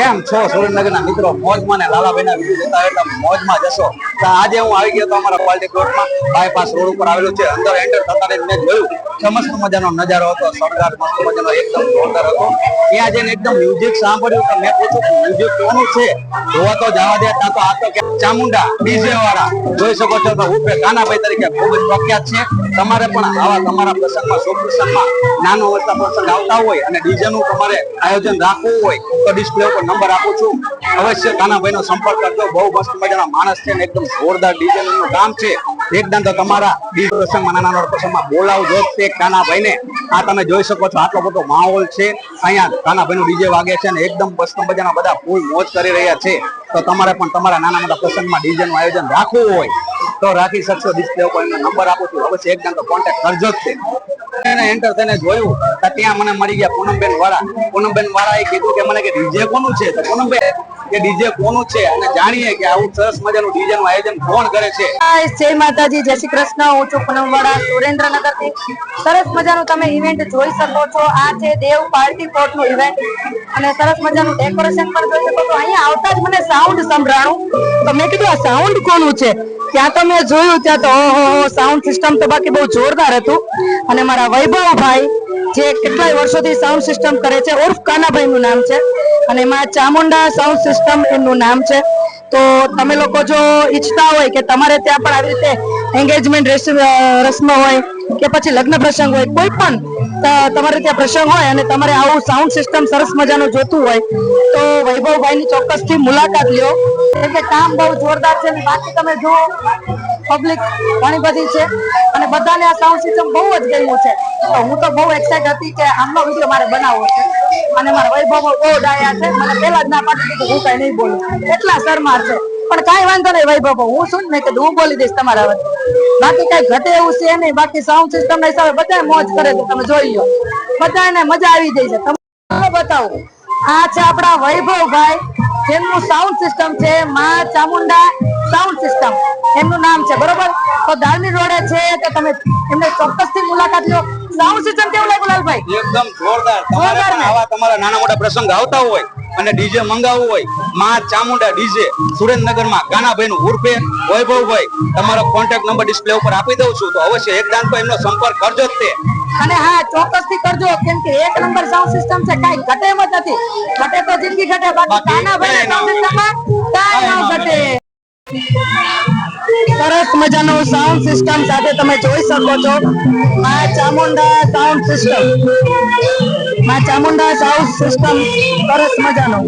કેમ છો? સુરેન્દ્રનગરના મિત્રો, મોજમાં ને લાલાભાઈના વીડિયો જોતા એટલે મોજમાં જશો. તો આજે હું આવી ગયો તો અમારા પાલટી પ્લોટમાં બાયપાસ રોડ ઉપર આવેલું છે. અંદર એન્ટર થતા જ મેં જોયું. સમસ્ત મજાનો નજારો હતો, શણગાર મસ્ત મજાનો, એકદમ જોરદાર હતો. ત્યાં જઈને એકદમ મ્યુઝિક સાંભળ્યું તો મેં પૂછ્યું મ્યુઝિક કોનું છે? જોવા તો જવા દે, ત્યાં તો આ તો ચામુંડા ડીજે વાળા. જોઈ શકો છો તો ઉર્ફે કાનાભાઈ તરીકે ખૂબ જ પ્રખ્યાત છે. તમારે પણ આવા તમારા પ્રસંગમાં, શુભ પ્રસંગમાં નાનો અવસ્થા પ્રસંગ આવતા હોય અને ડીજે નું તમારે આયોજન રાખવું હોય, તો ડિસ્પ્લે ઉપર નંબર આપું છું. અવશ્ય કાનાભાઈ નો સંપર્ક કરજો. બહુ મસ્ત મજાના માણસ છે એકદમ જોરદાર ડીજે નું કામ છે. એકદમ તો તમારા બીજ પ્રસંગમાં નાના નાના પ્રસંગમાં બોલાવજો તે કાનાભાઈ ને આ તમે જોઈ શકો છો, આટલો બધો માહોલ છે. અહીંયા કાનાભાઈ નું ડીજે વાગે છે ને એકદમ મસ્ત મજાના બધા ફૂલ મોજ કરી રહ્યા છે. તો તમારે પણ તમારા નાના મોટા પ્રસંગમાં ડીજે નું આયોજન રાખવું હોય, તો રાખી શકશો. ડિસ્પ્લે ઉપર નંબર આપું છું. અવશ્ય એકદમ તો કોન્ટેક્ટ કરજો જ તે. એને એન્ટર થઈને જોયું તો ત્યાં મને મળી ગયા પૂનમબેન વાળા. પૂનમબેન વાળાએ કીધું કે મને કે ડીજે કોનું છે? તો પૂનમબેન કે ડીજે કોનું છે? અને જાણીએ કે આવું સરસ મજાનું ડીજે નું આયોજન કોણ કરે છે? જય માતાજી, જય શ્રી કૃષ્ણ. હું છું પૂનમવાળા સુરેન્દ્રનગરથી સરસ મજાનું તમે ઇવેન્ટ જોઈ શકો છો. આ છે દેવ પાર્ટી પ્લોટનું ઇવેન્ટ અને સરસ મજાનું ડેકોરેશન પણ જોઈ શકો છો. અહીંયા આવતા જ મને સાઉન્ડ સંભળાણું. તો મેં કીધું, આ સાઉન્ડ કોનું છે? ત્યાં તો મેં જોયું, ત્યાં તો સાઉન્ડ સિસ્ટમ તો બાકી બહુ જોરદાર હતું. અને મારા વૈભવભાઈ જે કેટલાય વર્ષોથી સાઉન્ડ સિસ્ટમ કરે છે, ઉર્ફ કાનાભાઈ નું નામ છે. અને એમાં ચામુંડા સાઉન્ડ સિસ્ટમ એમનું નામ છે. તો તમે લોકો જો ઈચ્છતા હોય કે તમારે ત્યાં પણ આવી રીતે એન્ગેજમેન્ટ રસ્મ હોય કે પછી લગ્ન પ્રસંગ હોય, કોઈ પણ તમારે ત્યાં પ્રસંગ હોય અને તમારે આવું સાઉન્ડ સિસ્ટમ સરસ મજાનું જોતું હોય, તો વૈભવભાઈ ની ચોક્કસથી મુલાકાત લ્યો. કેમ કે કામ બહુ જોરદાર છે અને બાકી તમે જુઓ પબ્લિક ઘણી બધી છે, અને બધાને આ સાઉન્ડ સિસ્ટમ બહુ જ ગમ્યું છે. તો હું તો બહુ એક્સાઇટ હતી કે આમનો વીડિયો મારે બનાવવો છે, અને મારા વૈભવ બહુ ડાયા છે. મને પહેલા જ ના પાડી દીધું હું કઈ નહીં બોલું. એટલા શરમાર છે. પણ કાંઈ વાંધો નહીં વૈભવ હું શું ને કે હું બોલી દઈશ તમારા વચ્ચે. બાકી કઈ ઘટે એવું છે નહીં બાકી સાઉન્ડ સિસ્ટમ ના હિસાબે બધા મોજ કરે છે તમે જોઈ લો. બધાને મજા આવી જાય છે. તમને બતાવું આ છે આપણા વૈભવભાઈ જેમનું સાઉન્ડ સિસ્ટમ છે માં ચામુંડા સાઉન્ડ સિસ્ટમ એમનું નામ છે બરોબર? તો દાળમી રોડે છે તો તમે એમને ચોક્કસથી મુલાકાત લો. સાઉન્ડ સિસ્ટમ કેવું લાગ્યું લાલભાઈ? એકદમ જોરદાર. તમારે? આવા તમારા નાના મોટા પ્રસંગ આવતા હોય અને ડીજે મંગાવવું હોયમાં ચામુંડા ડીજે સુરેન્દ્રનગરમાં કાનાભાઈ નું ઉર્ફે વૈભવભાઈ તમારો કોન્ટેક્ટ નંબર ડિસ્પ્લે ઉપર આપી દઉં છું. તો અવશ્ય એક દાન એમનો સંપર્ક કરજો જ તે. અને હા ચોક્કસથી કરજો કેમ કે એક નંબર સાઉન્ડ સિસ્ટમ છે કાઈ ઘટે એમ જ નથી. ઘટે તો જિંદગી ઘટે બાકી ગાનાભાઈ સાઉન્ડ સિસ્ટમમાં કાંઈ ન ઘટે. સરસ મજાનું સાઉન્ડ સિસ્ટમ સાથે તમે જોઈ શકો છો. આ ચામુંડા સાઉન્ડ સિસ્ટમ માં ચામુંડા સાઉન્ડ સિસ્ટમ સરસ મજાનો